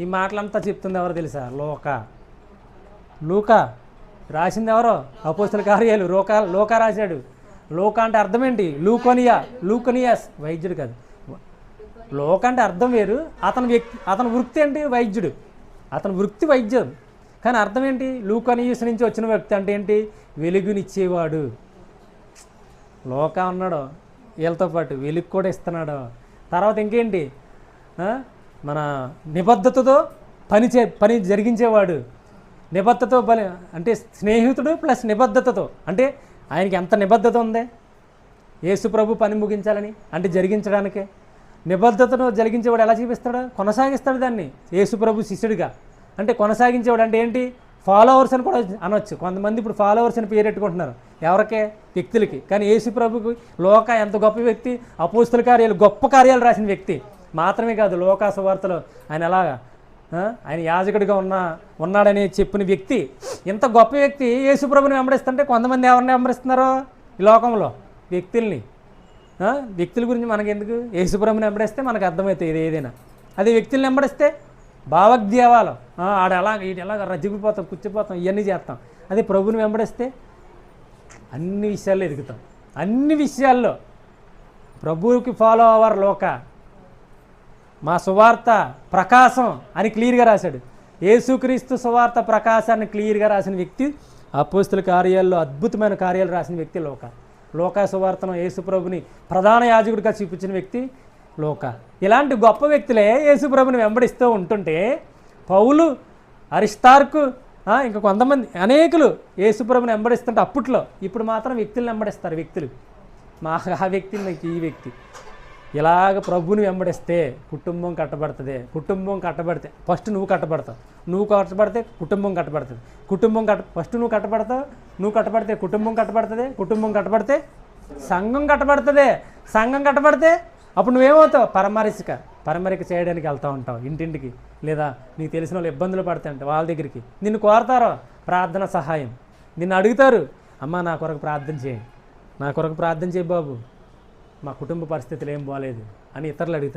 ఈ మాటలంతా చెప్తుంది ఎవరు తెలుసా? లోక. లూక. రాసింది ఎవరో? అపోస్తుల కార్యాలు. లోక లోక రాశాడు. లోక అంటే అర్థం ఏంటి? లూకోనియా. లూకోనియాస్. వైద్యుడు కాదు. లోక అంటే అర్థం వేరు. అతని వ్యక్తి అతని వృత్తి ఏంటి? వైద్యుడు. అతని వృత్తి వైద్యం కానీ అర్థం ఏంటి? లూకోనియస్ నుంచి వచ్చిన వ్యక్తి అంటే ఏంటి? వెలుగునిచ్చేవాడు. లోక ఉన్నాడు వీళ్ళతో పాటు వెలుగు కూడా ఇస్తున్నాడు. తర్వాత ఇంకేంటి? మన నిబద్ధతతో పని చే పని జరిగించేవాడు. నిబద్ధతతో పని అంటే స్నేహితుడు ప్లస్ నిబద్ధతతో. అంటే ఆయనకి ఎంత నిబద్ధత ఉంది? యేసు ప్రభు పని ముగించాలని అంటే జరిగించడానికే. నిబద్ధతను జరిగించేవాడు ఎలా చూపిస్తాడు? కొనసాగిస్తాడు దాన్ని. యేసు ప్రభు శిష్యుడిగా. అంటే కొనసాగించేవాడు అంటే ఏంటి? ఫాలోవర్స్ అని కూడా అనొచ్చు. కొంతమంది ఇప్పుడు ఫాలోవర్స్ అని పేరెట్టుకుంటున్నారు ఎవరికే? వ్యక్తులకి. కానీ యేసు ప్రభుకి లోక ఎంత గొప్ప వ్యక్తి? అపోస్తుల కార్యాలు గొప్ప కార్యాలు రాసిన వ్యక్తి. మాత్రమే కాదు లోకా సువార్తలో ఆయన ఎలాగా? ఆయన యాజకుడిగా ఉన్న ఉన్నాడని చెప్పిన వ్యక్తి ఇంత గొప్ప వ్యక్తి యేసుప్రభుని వెంబడిస్తుంటే కొంతమంది ఎవరిని వెంబడిస్తున్నారో ఈ లోకంలో? వ్యక్తుల్ని. వ్యక్తుల గురించి మనకి ఎందుకు యేసుప్రభుని వెంబడిస్తే మనకు అర్థమవుతుంది ఇది ఏదైనా. అదే వ్యక్తుల్ని వెంబడిస్తే భావగ్దేవాలు ఆడ ఎలా ఈడు ఎలాగ రజ్జిగిపోతాం కూర్చిపోతాం ఇవన్నీ చేస్తాం. అదే ప్రభుని వెంబడిస్తే అన్ని విషయాల్లో ఎదుగుతాం. అన్ని విషయాల్లో ప్రభువుకి ఫాలో అవ్వరు లోక. మా సువార్త ప్రకాశం అని క్లియర్గా రాశాడు. యేసుక్రీస్తు సువార్త ప్రకాశాన్ని క్లియర్గా రాసిన వ్యక్తి అపోస్తుల కార్యాల్లో అద్భుతమైన కార్యాలు రాసిన వ్యక్తి లోక. లోకా సువార్తను యేసుప్రభుని ప్రధాన యాజకుడిగా చూపించిన వ్యక్తి లోక. ఇలాంటి గొప్ప వ్యక్తులే యేసుప్రభుని వెంబడిస్తూ ఉంటుంటే పౌలు అరిస్తార్కు ఇంకా కొంతమంది అనేకులు యేసుప్రభుని వెంబడిస్తుంటే అప్పట్లో ఇప్పుడు మాత్రం వ్యక్తులను వెంబడిస్తారు వ్యక్తులు. మా ఆ వ్యక్తి నాకు ఈ వ్యక్తి. ఇలాగ ప్రభుని వెంబడిస్తే కుటుంబం కట్టబడుతుంది కుటుంబం కట్టబడితే ఫస్ట్ నువ్వు కట్టబడతావు. నువ్వు కట్టబడితే కుటుంబం కట్టబడుతుంది. కుటుంబం కట్ట ఫస్ట్ నువ్వు కట్టబడతావు నువ్వు కట్టబడితే కుటుంబం కట్టబడుతుంది కుటుంబం కట్టబడితే సంఘం కట్టబడుతుంది. సంఘం కట్టబడితే అప్పుడు నువ్వేమవుతావు? పరమరిసిక పరమరిక చేయడానికి వెళ్తూ ఉంటావు ఇంటింటికి. లేదా నీకు తెలిసిన వాళ్ళు ఇబ్బందులు పడతాయంట వాళ్ళ దగ్గరికి. నిన్ను కోరతారో ప్రార్థన సహాయం. నిన్ను అడుగుతారు అమ్మ నా కొరకు ప్రార్థన చేయి. నా కొరకు ప్రార్థన చేయి బాబు. మా కుటుంబ పరిస్థితులు ఏం బాగాలేదు అని ఇతరులు అడుగుతారు.